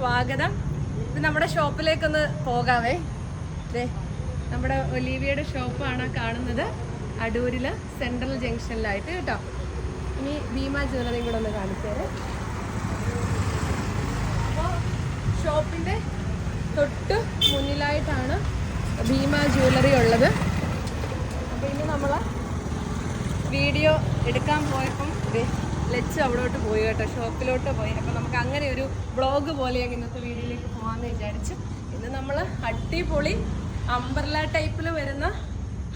സ്വാഗതം. ഇത് നമ്മുടെ ഷോപ്പിലേക്കൊന്ന് പോകാവേ. അതെ നമ്മുടെ ഒലീവിയയുടെ ഷോപ്പാണ് കാണുന്നത്. അടൂരിൽ സെൻട്രൽ ജംഗ്ഷനിലായിട്ട് കേട്ടോ. ഇനി ഭീമ ജ്വല്ലറിയും കൂടെ ഒന്ന് കാണിച്ചേരെ. അപ്പോൾ ഷോപ്പിന്റെ തൊട്ട് മുന്നിലായിട്ടാണ് ഭീമ ജ്വല്ലറി ഉള്ളത്. അപ്പോൾ ഇനി നമ്മൾ വീഡിയോ എടുക്കാൻ പോയപ്പം ലച്ച് അവിടോട്ട് പോയി കേട്ടോ ഷോപ്പിലോട്ട് പോയി. അപ്പം നമുക്ക് അങ്ങനെ ഒരു ബ്ലോഗ് പോലെയാണ് ഇന്നത്തെ വീഡിയോയിലേക്ക് പോകാമെന്ന് വിചാരിച്ചു. ഇന്ന് നമ്മൾ അടിപൊളി അംബർല ടൈപ്പിൽ വരുന്ന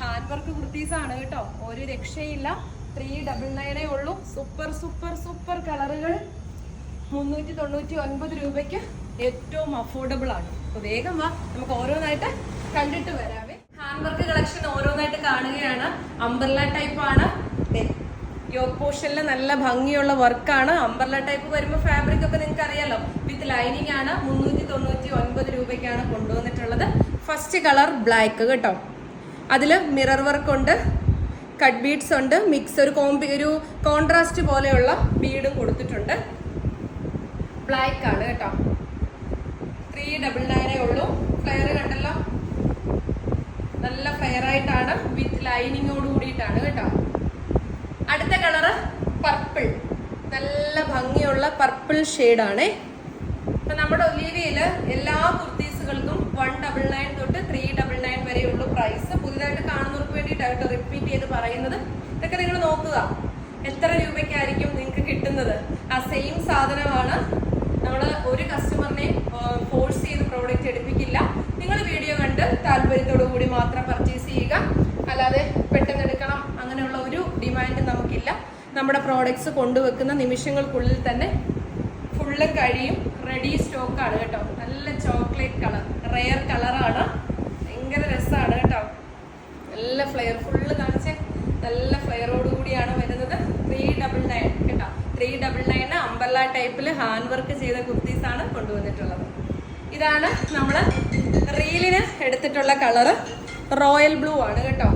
ഹാൻഡ് വർക്ക് കുർത്തീസാണ് കേട്ടോ. ഒരു രക്ഷയില്ല. ത്രീ ഡബിൾ നയനേ ഉള്ളൂ. സൂപ്പർ സൂപ്പർ സൂപ്പർ കളറുകൾ മുന്നൂറ്റി തൊണ്ണൂറ്റി ഒൻപത് രൂപയ്ക്ക് ഏറ്റവും അഫോർഡബിൾ ആണ്. അപ്പോൾ വേഗം വാ നമുക്ക് ഓരോന്നായിട്ട് കണ്ടിട്ട് വരാവേ. ഹാൻഡ് വർക്ക് കളക്ഷൻ ഓരോന്നായിട്ട് കാണുകയാണ്. അംബർല ടൈപ്പ് യോഗ് പോർഷനിൽ നല്ല ഭംഗിയുള്ള വർക്കാണ്. അമ്പർല ടൈപ്പ് വരുമ്പോൾ ഫാബ്രിക് ഒക്കെ നിങ്ങൾക്ക് അറിയാലോ വിത്ത് ലൈനിങ് ആണ് മുന്നൂറ്റി തൊണ്ണൂറ്റി ഒൻപത് രൂപയ്ക്കാണ് കൊണ്ടുവന്നിട്ടുള്ളത്. ഫസ്റ്റ് കളർ ബ്ലാക്ക് കേട്ടോ. അതിൽ മിറർ വർക്ക് ഉണ്ട് കട്ട് ബീഡ്സ് ഉണ്ട് മിക്സ് ഒരു കോമ്പി ഒരു കോൺട്രാസ്റ്റ് പോലെയുള്ള ബീഡും കൊടുത്തിട്ടുണ്ട്. ബ്ലാക്ക് ആണ് കേട്ടോ. ത്രീ ഡബിൾ നയനേ ഉള്ളൂ. ഫ്ലെയർ കണ്ടല്ലോ? നല്ല ഫെയർ ആയിട്ടാണ്. വിത്ത് ലൈനിങ്ങോട് കൂടിയിട്ടാണ് കേട്ടോ അടുത്ത കളറ് പർപ്പിൾ നല്ല ഭംഗിയുള്ള പർപ്പിൾ ഷെയ്ഡാണേ അപ്പൊ നമ്മുടെ ഒലീവിയിൽ എല്ലാ കുർത്തീസുകൾക്കും വൺ ഡബിൾ നയൻ തൊട്ട് ത്രീ ഡബിൾ നയൻ വരെയുള്ള പ്രൈസ് പുതിയതായിട്ട് കാണുന്നവർക്ക് വേണ്ടിയിട്ടാണ് റിപ്പീറ്റ് ചെയ്ത് പറയുന്നത്. ഇതൊക്കെ നിങ്ങൾ നോക്കുക. എത്ര രൂപയ്ക്കായിരിക്കും നിങ്ങൾക്ക് കിട്ടുന്നത്? ആ സെയിം സാധനമാണ് നമ്മൾ ഒരു കസ്റ്റമറിനെ ഫോഴ്സ് ചെയ്ത് പ്രോഡക്റ്റ് എടുപ്പിക്കില്ല. നിങ്ങൾ വീഡിയോ കണ്ട് താല്പര്യത്തോടു കൂടി മാത്രം പർച്ചേസ് നമ്മുടെ പ്രോഡക്ട്സ് കൊണ്ടുവെക്കുന്ന നിമിഷങ്ങൾക്കുള്ളിൽ തന്നെ ഫുള്ള് കഴിയും. റെഡി സ്റ്റോക്കാണ് കേട്ടോ. നല്ല ചോക്ലേറ്റ് കളർ റെയർ കളറാണ് ഭയങ്കര രസമാണ് കേട്ടോ. നല്ല ഫ്ലെയർ ഫുള്ള് കാണിച്ച് നല്ല ഫ്ലെയറോട് കൂടിയാണ് വരുന്നത്. ത്രീ ഡബിൾ നയൻ കേട്ടോ. ത്രീ ഡബിൾ നയൻ അമ്പല്ല ടൈപ്പിൽ ഹാൻഡ് വർക്ക് ചെയ്ത കുർത്തീസാണ് കൊണ്ടുവന്നിട്ടുള്ളത്. ഇതാണ് നമ്മൾ റീലിന് എടുത്തിട്ടുള്ള കളറ് റോയൽ ബ്ലൂ ആണ് കേട്ടോ.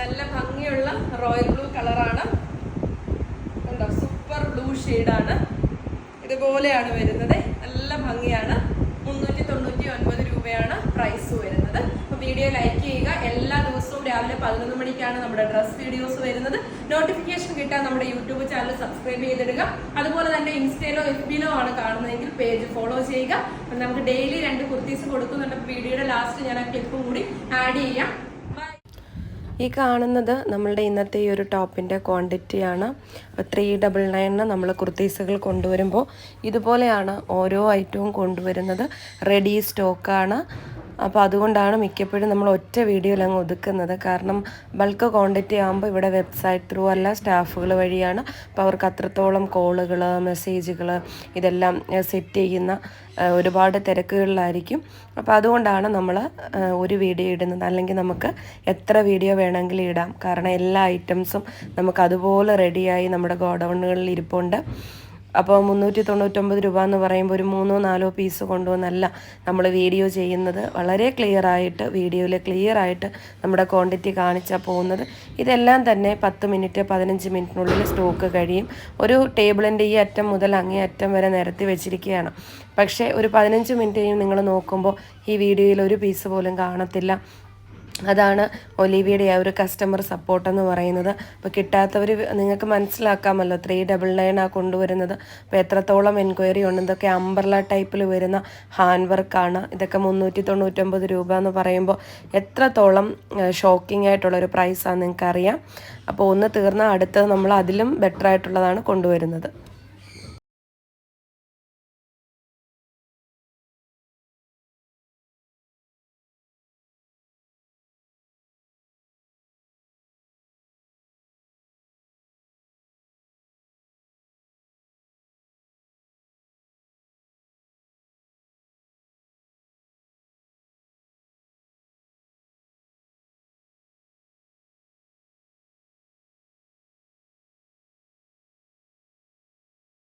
നല്ല ഭംഗിയുള്ള റോയൽ ബ്ലൂ കളറാണ് ഷെയ്ഡാണ്. ഇതുപോലെയാണ് വരുന്നത്. നല്ല ഭംഗിയാണ്. മുന്നൂറ്റി തൊണ്ണൂറ്റി ഒൻപത് രൂപയാണ് പ്രൈസ് വരുന്നത്. അപ്പോൾ വീഡിയോ ലൈക്ക് ചെയ്യുക. എല്ലാ ദിവസവും രാവിലെ പതിനൊന്ന് മണിക്കാണ് നമ്മുടെ ഡ്രസ് വീഡിയോസ് വരുന്നത്. നോട്ടിഫിക്കേഷൻ കിട്ടാൻ നമ്മുടെ യൂട്യൂബ് ചാനൽ സബ്സ്ക്രൈബ് ചെയ്തിടുക. അതുപോലെ തന്നെ ഇൻസ്റ്റയിലോ എഫ് ബിയിലോ ആണ് കാണുന്നതെങ്കിൽ പേജ് ഫോളോ ചെയ്യുക. നമുക്ക് ഡെയിലി രണ്ട് കുർത്തീസ് കൊടുക്കുന്നുണ്ട്. വീഡിയോയുടെ ലാസ്റ്റ് ഞാൻ ആ ക്ലിപ്പും കൂടി ആഡ് ചെയ്യാം. ഈ കാണുന്നത് നമ്മളുടെ ഇന്നത്തെ ഈ ഒരു ടോപ്പിന്റെ ക്വാണ്ടിറ്റിയാണ്. അപ്പോൾ ത്രീ ഡബിൾ നയനിന് നമ്മൾ കുർത്തീസുകൾ കൊണ്ടുവരുമ്പോൾ ഇതുപോലെയാണ് ഓരോ ഐറ്റവും കൊണ്ടുവരുന്നത്. റെഡി സ്റ്റോക്കാണ് അപ്പോൾ അതുകൊണ്ടാണ് മിക്കപ്പോഴും നമ്മൾ ഒറ്റ വീഡിയോയിൽ അങ്ങ് ഒതുക്കുന്നത്. കാരണം ബൾക്ക് ക്വാണ്ടിറ്റി ആകുമ്പോൾ ഇവിടെ വെബ്സൈറ്റ് ത്രൂ അല്ല സ്റ്റാഫുകൾ വഴിയാണ്. അപ്പോൾ അവർക്ക് അത്രത്തോളം കോളുകൾ മെസ്സേജുകൾ ഇതെല്ലാം സെറ്റ് ചെയ്യുന്ന ഒരുപാട് തിരക്കുകളിലായിരിക്കും. അപ്പോൾ അതുകൊണ്ടാണ് നമ്മൾ ഒരു വീഡിയോ ഇടുന്നത്. അല്ലെങ്കിൽ നമുക്ക് എത്ര വീഡിയോ വേണമെങ്കിലും ഇടാം. കാരണം എല്ലാ ഐറ്റംസും നമുക്ക് അതുപോലെ റെഡിയായി നമ്മുടെ ഗോഡൗണുകളിൽ ഇരിപ്പുണ്ട്. അപ്പോൾ മുന്നൂറ്റി തൊണ്ണൂറ്റൊമ്പത് രൂപ എന്ന് പറയുമ്പോൾ ഒരു മൂന്നോ നാലോ പീസ് കൊണ്ടുവന്നല്ല നമ്മൾ വീഡിയോ ചെയ്യുന്നത്. വളരെ ക്ലിയർ ആയിട്ട് വീഡിയോയിൽ ക്ലിയർ ആയിട്ട് നമ്മുടെ ക്വാണ്ടിറ്റി കാണിച്ചാൽ പോകുന്നത്. ഇതെല്ലാം തന്നെ പത്ത് മിനിറ്റ് പതിനഞ്ച് മിനിറ്റിനുള്ളിൽ സ്റ്റോക്ക് കഴിയും. ഒരു ടേബിളിന്റെ ഈ അറ്റം മുതൽ അങ്ങേ അറ്റം വരെ നിരത്തി വെച്ചിരിക്കുകയാണ്. പക്ഷേ ഒരു പതിനഞ്ച് മിനിറ്റ് നിങ്ങൾ നോക്കുമ്പോൾ ഈ വീഡിയോയിൽ ഒരു പീസ് പോലും കാണത്തില്ല. അതാണ് ഒലിവിയുടെ ആ ഒരു കസ്റ്റമർ സപ്പോർട്ട് എന്ന് പറയുന്നത്. അപ്പോൾ കിട്ടാത്തവർ നിങ്ങൾക്ക് മനസ്സിലാക്കാമല്ലോ ത്രീ ഡബിൾ നയൻ ആ കൊണ്ടുവരുന്നത്. അപ്പോൾ എത്രത്തോളം എൻക്വയറി ഉണ്ട് ഇതൊക്കെ അംബർല ടൈപ്പിൽ വരുന്ന ഹാൻഡ് വർക്കാണ് ഇതൊക്കെ മുന്നൂറ്റി തൊണ്ണൂറ്റൊമ്പത് രൂപ എന്ന് പറയുമ്പോൾ എത്രത്തോളം ഷോക്കിംഗ് ആയിട്ടുള്ളൊരു പ്രൈസാണ് നിങ്ങൾക്കറിയാം. അപ്പോൾ ഒന്ന് തീർന്നാൽ അടുത്തത് നമ്മൾ അതിലും ബെറ്റർ ആയിട്ടുള്ളതാണ് കൊണ്ടുവരുന്നത്.